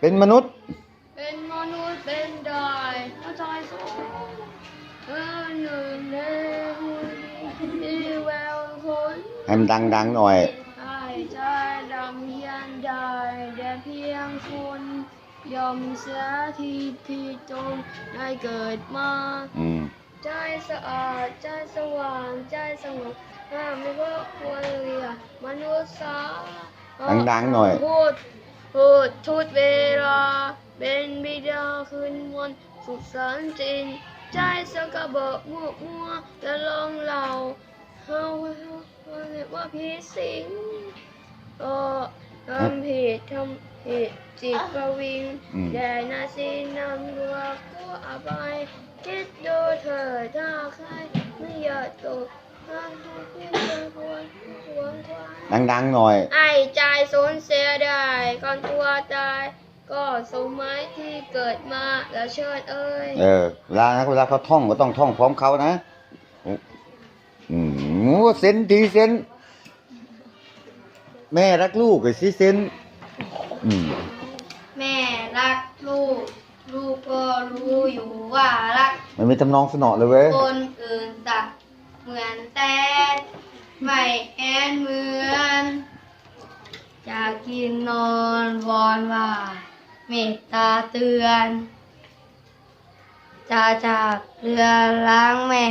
เป็นมนุษย์ เป็นมนุษย์เป็นได้พระใจสงเออหนึ่งในหุ่นที่แววคนให้มันดังๆหน่อยไอ้ใจดำเฮียนได้แต่เพียงคนยอมเสียทีที่จงได้เกิดมา อืม ใจสะอาดใจสว่างใจสงบห้ามไม่ว่าควรเรียกมนุษย์สาดังๆหน่อย พูด พูดทุกเวลา เป็นบิดาคืนวันสุขสันต์จริง ใจสกะเบิกมัวมัวและลองเหล่าเฮาเฮาเฮาเรียกว่าพี่สิงเออทำผิดทำผิดจิตประวิงอืมแด่นาซีนำรัวกู้อภัยคิดดูเถิดถ้าใครไม่อยากตกห้ามทุกข์ควรควรควรควรดังๆหน่อยไอ้ใจ สูญเสียได้ก่อนตัวตาย ก็สมัยที่เกิดมาแล้วเชิดเอ้ยเออเวลานะเวลาเขาท่องก็ต้องท่องพร้อมเขานะอืมเซนทีเซนแม่รักลูกไอ้สิเซนอืมแม่รักลูก ลูกก็รู้อยู่ว่ารัก มันมีทำนองสนอเลยเว้ยคนอื่นสักเหมือนแต่ไม่แอนเหมือน จะกินนอนวอนว่าเมตตาเตือน จะจากเรือล้างแม่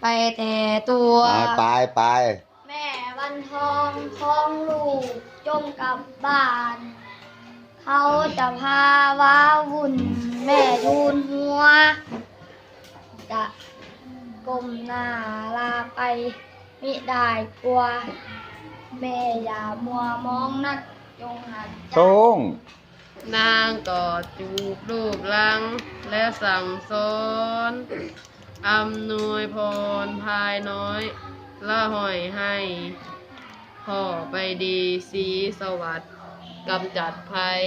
ไปแต่ตัว ไปไปไปแม่วันทองของลูกจงกลับบ้าน เขาจะพาว้าวุ่น แม่ทูนหัว จะก้มหน้าลาไปมิได้กลัว แม่อย่ามัวมองนักจงหัดใจตรงนางก็จูบรูปลัง และสั่งสอนอำนวยพรภายน้อย ละหอยให้พ่อไปดีสีสวัสดิ์กำจัดภัย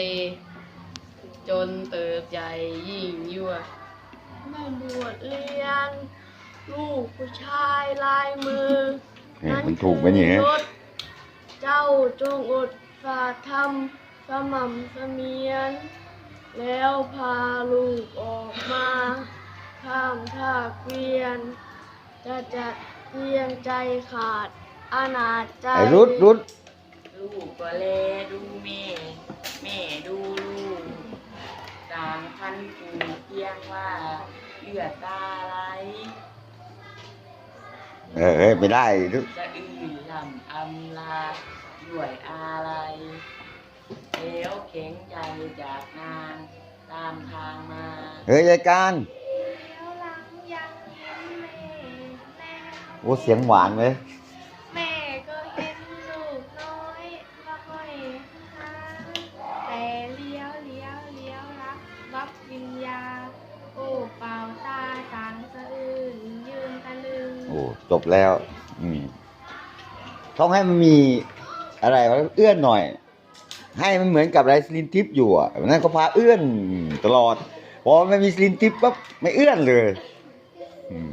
จนเติบใหญ่ยิ่งยวด แม่บวชเรียน ลูกผู้ชายลายมือเนี่ยมันถูกไหมเนี่ย คือยศเจ้าจงอดฝาดทำสม่ำเสมียน แล้วพาลูกออกมาข้ามท่าเกวียน จะจัดเพียงใจขาดอนาจใจ ไอ้รุดรุดลูกก็แลดูแม่ แม่ดูลูกต่างพันผูกเพียงว่าเลือดตาไหลเออเฮ้ยไม่ได้รุดจะอื่นลำอำลาด้วยอะไรแล้วเข็งใจจากนางตามทางมาเฮ้ยยายการแล้วหลังยังเห็นแม่แม่โอ้เสียงหวานเว้ยแม่ก็เห็นลูกน้อยว่าห้อยหาแต่เลี้ยวเลี้ยวเลี้ยวรับวับวิญญาโอ้เป่าตาต่างสะอื้นยืนตะลึง โอ้จบแล้ว อืม ต้องให้มันมีอะไรเอื้อนหน่อย ให้มันเหมือนกับไรสลินทิปอยู่อะนั่นก็พาเอื้อนตลอดพอไม่มีสลินทิปปั๊บไม่เอื้อนเลย อืม